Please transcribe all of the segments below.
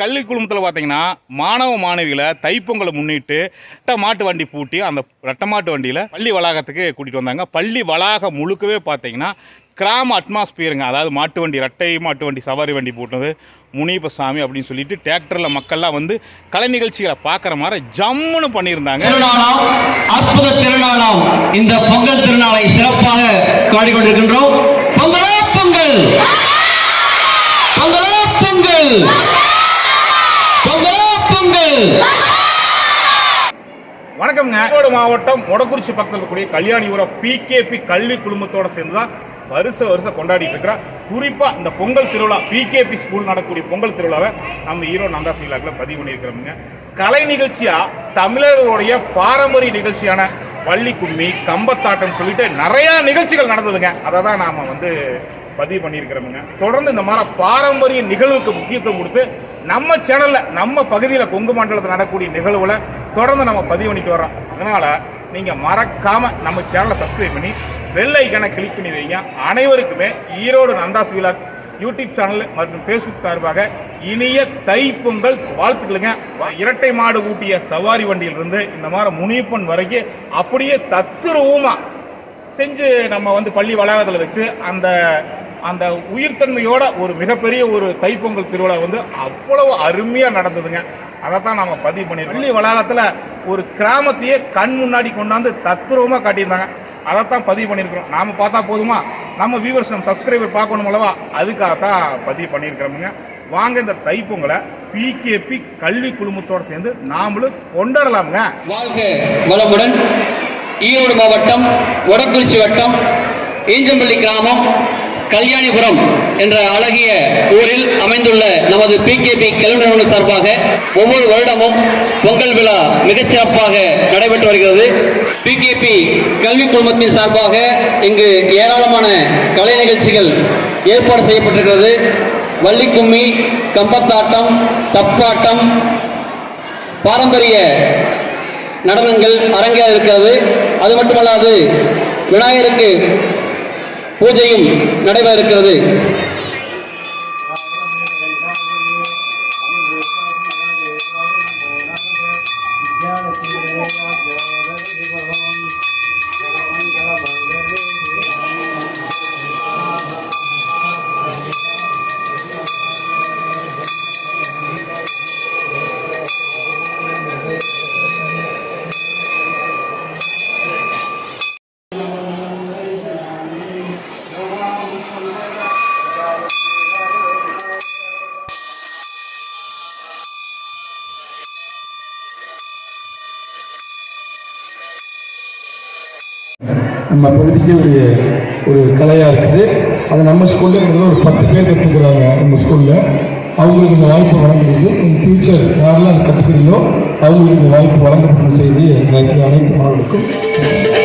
கல்வி குழுமத்தில் பார்த்தீங்கன்னா மாணவ மாணவிகளை தைப்பொங்கலை முன்னிட்டு ரெட்டை மாட்டு வண்டி பூட்டி அந்த ரெட்டை மாட்டு வண்டியில் பள்ளி வளாகத்துக்கு கூட்டிகிட்டு வந்தாங்க. பள்ளி வளாகம் முழுக்கவே பார்த்தீங்கன்னா கிராம அட்மாஸ்பியருங்க அதாவது மாட்டு வண்டி ரெட்டை மாட்டு வண்டி சவாரி வண்டி போட்டது முனிப்பசாமி அப்படின்னு சொல்லிட்டு டிராக்டரில் மக்கள்லாம் வந்து கலை நிகழ்ச்சிகளை பார்க்குற மாதிரி ஜம்முன்னு பண்ணியிருந்தாங்க. திருநாளாம் அற்புத திருநாளாம். இந்த பொங்கல் திருநாளை சிறப்பாக கொண்டிருக்கின்றோம் பொங்கலோ பொங்கல் பொங்கலோ பொங்கல்! பொங்கலோ பொங்கல்! வணக்கம்ங்க. ஈரோடு மாவட்டம் மொடக்குறிச்சி பக்கத்தில் இருக்கக்கூடிய கல்யாணிபுரம் பிகேபி கல்வி குழுமத்தோட சேர்ந்து தான் வருஷ வருஷம் கொண்டாடிட்டு இருக்கிறோம் குறிப்பா இந்த பொங்கல் திருவிழா பிகேபி ஸ்கூல் நடக்கக்கூடிய பொங்கல் திருவிழாவை நம்ம ஈரோடு நந்தாஸ் விழாக்கில் பதிவு பண்ணியிருக்கிறோமுங்க. கலை நிகழ்ச்சியா தமிழர்களுடைய பாரம்பரிய நிகழ்ச்சியான வள்ளி கும்மி கம்பத்தாட்டம் சொல்லிட்டு நிறைய நிகழ்ச்சிகள் நடந்ததுங்க. அதை தான் நாம வந்து பதிவு பண்ணியிருக்கிறோமுங்க. தொடர்ந்து இந்த மாதிரி பாரம்பரிய நிகழ்வுக்கு முக்கியத்துவம் கொடுத்து நம்ம சேனல்ல நம்ம பகுதியில் கொங்கு மண்டலத்தில் நடக்கக்கூடிய நிகழ்வுகளை தொடர்ந்து நம்ம பதிவு பண்ணிட்டு வரோம் அதனால நீங்க மறக்காம நம்ம சேனலை சப்ஸ்கிரைப் பண்ணி பெல் ஐக்கனை கிளிக் பண்ணி வைங்க. அனைவருக்குமே ஈரோடு நந்தாஸ் விலாஸ் யூடியூப் சேனல் மற்றும் ஃபேஸ்புக் சார்பாக இனிய தைப்பொங்கல் வாழ்த்துக்களுங்க. இரட்டை மாடு ஊட்டிய சவாரி வண்டியிலிருந்து இந்த மாதிரி முனியப்பன் வரைக்கும் அப்படியே தத்துருவமாக செஞ்சு நம்ம வந்து பள்ளி வளாகத்தில் வச்சு அந்த அந்த உயிர்த்தன்மையோட ஒரு மிகப்பெரிய ஒரு தைப்பொங்கல் திருவிழா வந்து அவ்வளவு அருமையாக நடந்ததுங்க. அதை தான் நம்ம பதிவு பண்ணியிருக்கோம். பள்ளி வளாகத்தில் ஒரு கிராமத்தையே கண் முன்னாடி கொண்டாந்து தத்துருவமாக காட்டியிருந்தாங்க. அதைத்தான் பதிவு பண்ணியிருக்கிறோம். நாம் பார்த்தா போதுமா? நம்ம வியூவர்ஸ் நம்ம சப்ஸ்கிரைபர் பார்க்கணும் அல்லவா? அதுக்காகத்தான் பதிவு பண்ணியிருக்கிறோமுங்க. வாங்க இந்த தைப்பொங்கலை பிகேபி கல்வி குழுமத்தோடு சேர்ந்து நாமளும் கொண்டாடலாமுங்க. வாழ்க வளமுடன் ஈரோடு மாவட்டம் வடக்குறிச்சி வட்டம் ஈஞ்சம்பள்ளி கிராமம் கல்யாணிபுரம் என்ற அழகிய ஊரில் அமைந்துள்ள நமது பிகேபி கல்வி நிறுவனம் சார்பாக ஒவ்வொரு வருடமும் பொங்கல் விழா மிகச்சிறப்பாக நடைபெற்று வருகிறது. பிகேபி கல்வி குழுமத்தின் சார்பாக இங்கு ஏராளமான கலை நிகழ்ச்சிகள் ஏற்பாடு செய்யப்பட்டிருக்கிறது. வள்ளிக்கும்மி கம்பத்தாட்டம் தப்பாட்டம் பாரம்பரிய நடனங்கள் அரங்கேற இருக்கிறது. அது மட்டுமல்லாது விநாயகருக்கு பூஜையும் நடைபெற இருக்கிறது. நம்ம பகுதிக்கு ஒரு ஒரு கலையாக இருக்குது. அதை நம்ம ஸ்கூலில் ஒரு பத்து பேர் கற்றுக்குறாங்க நம்ம ஸ்கூலில் அவங்களுக்கு இந்த வாய்ப்பு வழங்குறது இன் ஃபியூச்சர் யாரெல்லாம் கற்றுக்கிறீங்களோ அவங்களுக்கு இந்த வாய்ப்பு வழங்கப்படும் செய்தி. எனக்கு அனைத்து மாணவர்களுக்கும்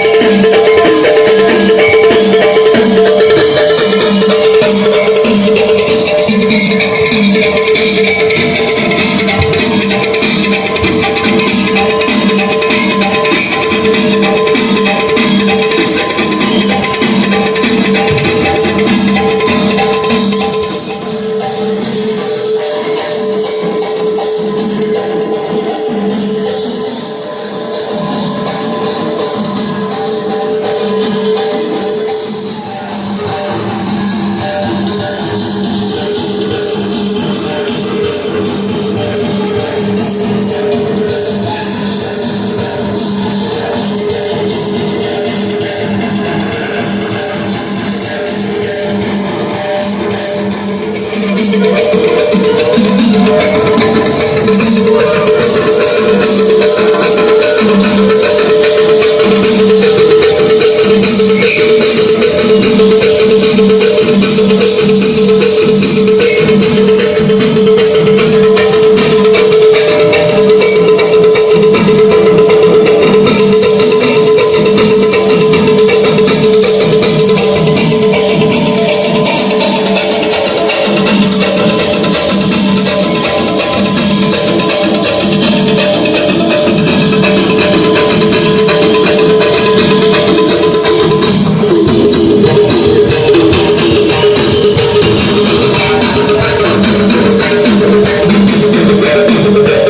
look at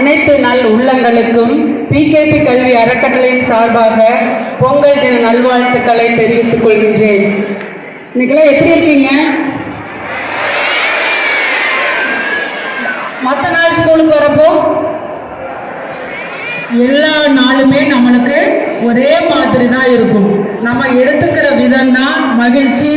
அனைத்து நல் உள்ளங்களுக்கும் பிகேபி கல்வி அறக்கட்டளையின் சார்பாக பொங்கல் தின நல்வாழ்த்துக்களை தெரிவித்துக் கொள்கின்றேன். இன்னைக்கெல்லாம் எப்படி இருக்கீங்க? மற்ற நாள் ஸ்கூலுக்கு வரப்போ? எல்லா நாளுமே நம்மளுக்கு ஒரே மாதிரி தான் இருக்கும். நம்ம எடுத்துக்கிற விதம் தான் மகிழ்ச்சி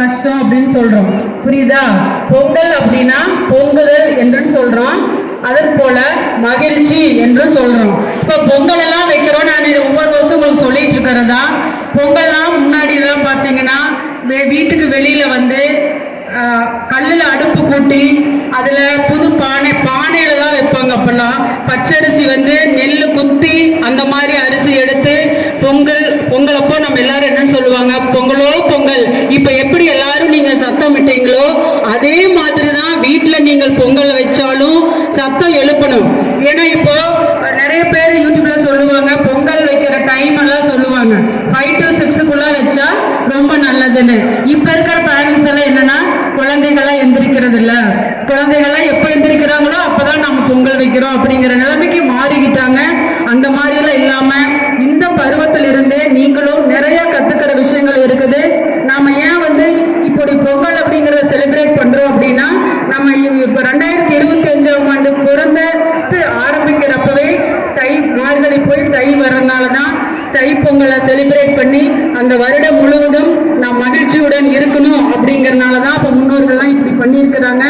கஷ்டம் அப்படின்னு சொல்றோம். புரியுதா? பொங்கல் அப்படின்னா பொங்குதல் என்று சொல்றோம் அதற்கு போல மகிழ்ச்சி என்று சொல்றோம். இப்போ பொங்கல் எல்லாம் வைக்கிறோம். நான் இது ஒவ்வொரு வருஷம் உங்களுக்கு சொல்லிட்டு இருக்கிறதா? பொங்கல்லாம் முன்னாடி எல்லாம் பார்த்தீங்கன்னா வீட்டுக்கு வெளியில வந்து கல்லில் கல்லுல அடுப்பு கூட்டி அதுல புது பானை பானையில தான் வைப்பாங்க அப்பெல்லாம். பச்சரிசி வந்து நெல் குத்தி அந்த மாதிரி அரிசி எடுத்து பொங்கல் பொங்கல் அப்போ நம்ம எல்லாரும் என்னன்னு சொல்லுவாங்க? பொங்கலோ பொங்கல். இப்ப எப்படி எல்லாரும் நீங்க சத்தம் விட்டீங்களோ அதே மாதிரி தான் வீட்டுல நீங்கள் பொங்கல் வச்சாலும் சத்தம் எழுப்பணும். ஏன்னா இப்போ நிறைய பேர் யூடியூப்ல சொல்லுவாங்க பொங்கல் வைக்கிற டைம் எல்லாம் சொல்லுவாங்க. ஃபைவ் டு சிக்ஸுக்குள்ள வச்சா ரொம்ப நல்லதுன்னு. இப்ப இருக்கிற பேரண்ட்ஸ் எல்லாம் என்னன்னா குழந்தைகள்லாம் எந்திரிக்கிறது இல்ல. குழந்தைகள்லாம் எப்ப எந்திரிக்கிறாங்களோ அப்பதான் நம்ம பொங்கல் வைக்கிறோம் அப்படிங்கிற நிலைமைக்கு மாறிக்கிட்டாங்க. அந்த மாதிரி எல்லாம் இல்லாம இந்த பருவத்திலிருந்தே நீங்களும் நிறைய கத்து விஷயங்கள் இருக்குது நாம ஏன் வந்து இப்படி பொங்கல் அப்படிங்கறத செலிப்ரேட் பண்றோம் அப்படின்னா நம்ம இப்ப ரெண்டாயிரத்தி இருபத்தி அஞ்சாம் ஆண்டு பிறந்த ஆரம்பிக்கிறப்பவே தை மார்கழி போய் தை வர்றதுனால தான் தை பொங்கலை செலிப்ரேட் பண்ணி அந்த வருடம் முழுவதும் நாம் மகிழ்ச்சியுடன் இருக்கணும் அப்படிங்கறதுனால தான் இப்போ முன்னோர்கள்லாம் இப்படி பண்ணியிருக்கிறாங்க.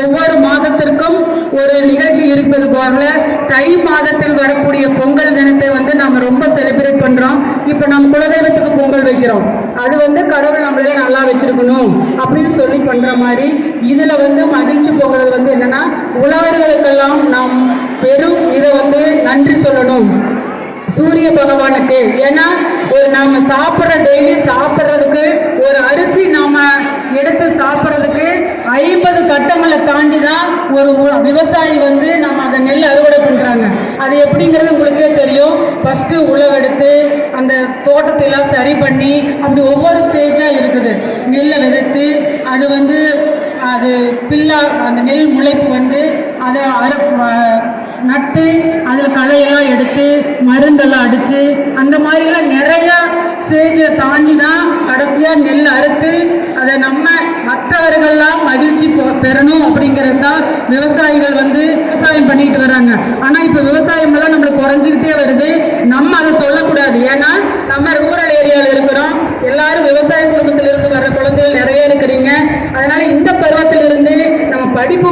ஒவ்வொரு மாதத்திற்கும் ஒரு நிகழ்ச்சி இருப்பது போல தை மாதத்தில் வரக்கூடிய பொங்கல் தினத்தை வந்து நாம் ரொம்ப செலிப்ரேட் பண்றோம். இப்போ நம்ம குலதெய்வத்துக்கு பொங்கல் வைக்கிறோம். அது வந்து கடவுள் நம்மளே நல்லா வச்சிருக்கணும் அப்படின்னு சொல்லி பண்ற மாதிரி இதுல வந்து மகிழ்ச்சி போகிறது வந்து என்னன்னா உழவர்களுக்கெல்லாம் நாம் பெரும் இதை வந்து நன்றி சொல்லணும். சூரிய பகவானுக்கு. ஏன்னா ஒரு நாம சாப்பிட்ற டெய்லி சாப்பிட்றதுக்கு ஒரு அரிசி நாம எடுத்து சாப்பிட்றதுக்கு ஐம்பது கட்டங்களை தாண்டி தான் ஒரு விவசாயி வந்து நம்ம அதை நெல் அறுவடை பண்ணுறாங்க அது எப்படிங்கிறது உங்களுக்கே தெரியும். ஃபஸ்ட்டு உழவெடுத்து அந்த தோட்டத்தை எல்லாம் சரி பண்ணி அப்படி ஒவ்வொரு ஸ்டேஜாக இருக்குது. நெல்லை விதைத்து அது வந்து அது பில்லா அந்த நெல் முளைப்பு வந்து அதை அர நட்டு அதில் களையெல்லாம் எடுத்து மருந்தெல்லாம் அடித்து அந்த மாதிரிலாம் நிறையா ஸ்டேஜை தாண்டி தான் கடைசியாக நெல் அறுத்து அதை நம்ம மற்றவர்கள்லாம் மகிழ்ச்சி பெறணும் அப்படிங்கிறது தான் விவசாயிகள் வந்து விவசாயம் பண்ணிட்டு வராங்க. ஆனால் இப்போ விவசாயம் எல்லாம் நம்மளுக்கு குறைஞ்சிக்கிட்டே வருது. நம்ம அதை சொல்லக்கூடாது. ஏன்னா நம்ம ரூரல் ஏரியாவில் இருக்கிறோம். எல்லாரும் விவசாய குடும்பத்திலிருந்து வர குழந்தைகள் நிறைய இருக்கிறீங்க. அதனால இந்த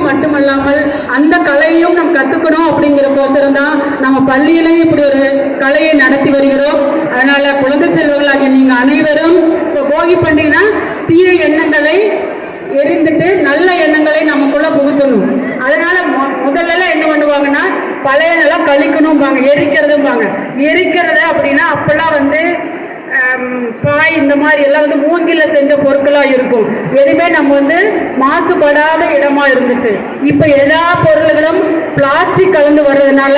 மட்டுமல்லாமல் அந்த கலையையும் நம்ம கற்றுக்கணும் அப்படிங்கிறக்கோசரம் தான் நம்ம பள்ளியிலையும் இப்படி ஒரு கலையை நடத்தி வருகிறோம். அதனால குழந்தை செல்வர்களாகிய நீங்க அனைவரும் இப்போ போகி பண்டிகைனா தீய எண்ணங்களை எரிந்துட்டு நல்ல எண்ணங்களை நமக்குள்ள புகுத்தணும். அதனால மொ- முதல்ல என்ன பண்ணுவாங்கன்னா பழையனெல்லாம் கழிக்கணும்பாங்க எரிக்கிறதும்பாங்க. எரிக்கிறத அப்படின்னா அப்பெல்லாம் வந்து பாய் இந்த மாதிரி எல்லாம் வந்து மூங்கில செஞ்ச பொருட்களாக இருக்கும். எதுவுமே நம்ம வந்து மாசுபடாத இடமா இருந்துச்சு. இப்போ எல்லா பொருள்களும் பிளாஸ்டிக் கலந்து வர்றதுனால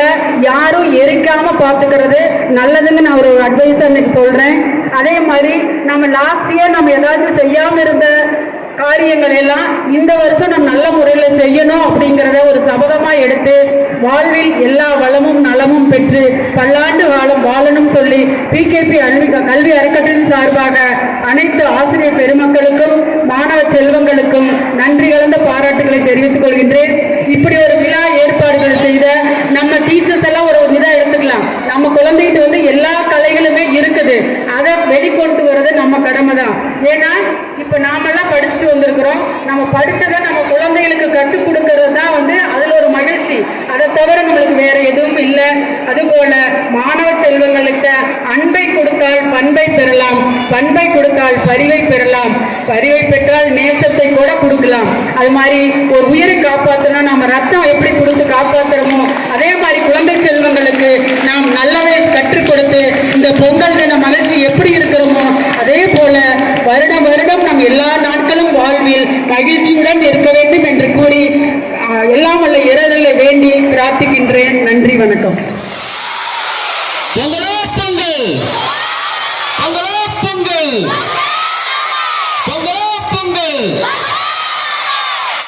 யாரும் எரிக்காம பார்த்துக்கிறது நல்லதுன்னு நான் ஒரு அட்வைஸா இன்னைக்கு சொல்றேன். அதே மாதிரி நம்ம லாஸ்ட் இயர் நம்ம ஏதாச்சும் செய்யாம இருந்த காரியங்கள் எல்லாம் இந்த வருஷம் நம்ம நல்ல முறையில் செய்யணும் அப்படிங்கிறத ஒரு சபதமாக எடுத்து வாழ்வில் எல்லா வளமும் நலமும் பெற்று பல்லாண்டு காலம் வாழணும் சொல்லி பிகேபி அல்வி கல்வி அறக்கட்டளின் சார்பாக அனைத்து ஆசிரியர் பெருமக்களுக்கும் மாணவ செல்வங்களுக்கும் நன்றி கலந்த பாராட்டுகளை தெரிவித்துக் கொள்கின்றேன். இப்படி ஒரு விழா ஏற்பாடுகள் செய்த நம்ம டீச்சர்ஸ் எல்லாம் ஒரு இதாக எடுத்துக்கலாம். நம்ம குழந்தைகிட்ட வந்து எல்லா கலைகளுமே இருக்குது. அதை வெளிக்கொண்டு வர்றது நம்ம கடமை தான் ஏன்னா இப்ப நாமெல்லாம் படிச்சுட்டு வந்திருக்கிறோம். நம்ம படிச்சதை நம்ம குழந்தைகளுக்கு கற்றுக் கொடுக்கறது தான் வந்து அதுல ஒரு மகிழ்ச்சி. அதை தவிர நம்மளுக்கு வேற எதுவும் இல்லை. அதுபோல மாணவ செல்வங்களுக்கு அன்பை கொடுத்தால் பண்பை பெறலாம். பண்பை கொடுத்தால் பரிவை பெறலாம். பரிவை பெற்றால் நேசத்தை கூட கொடுக்கலாம். அது மாதிரி ஒரு உயிரை காப்பாற்றணும் நம்ம ரத்தம் எப்படி கொடுத்து காப்பாற்றுறோமோ அதே மாதிரி குழந்தை செல்வங்களுக்கு நாம் நல்லவை கற்றுக் கொடுத்து இந்த பொங்கல் தின மகிழ்ச்சி எப்படி இருக்கிறோமோ அதே போல வருடம் வருடம் நம் எல்லா நாட்களும் வாழ்வில் மகிழ்ச்சியுடன் இருக்க வேண்டும் என்று கூறி எல்லாம் வல்ல இறைதலை வேண்டி பிரார்த்திக்கின்றேன். நன்றி வணக்கம்.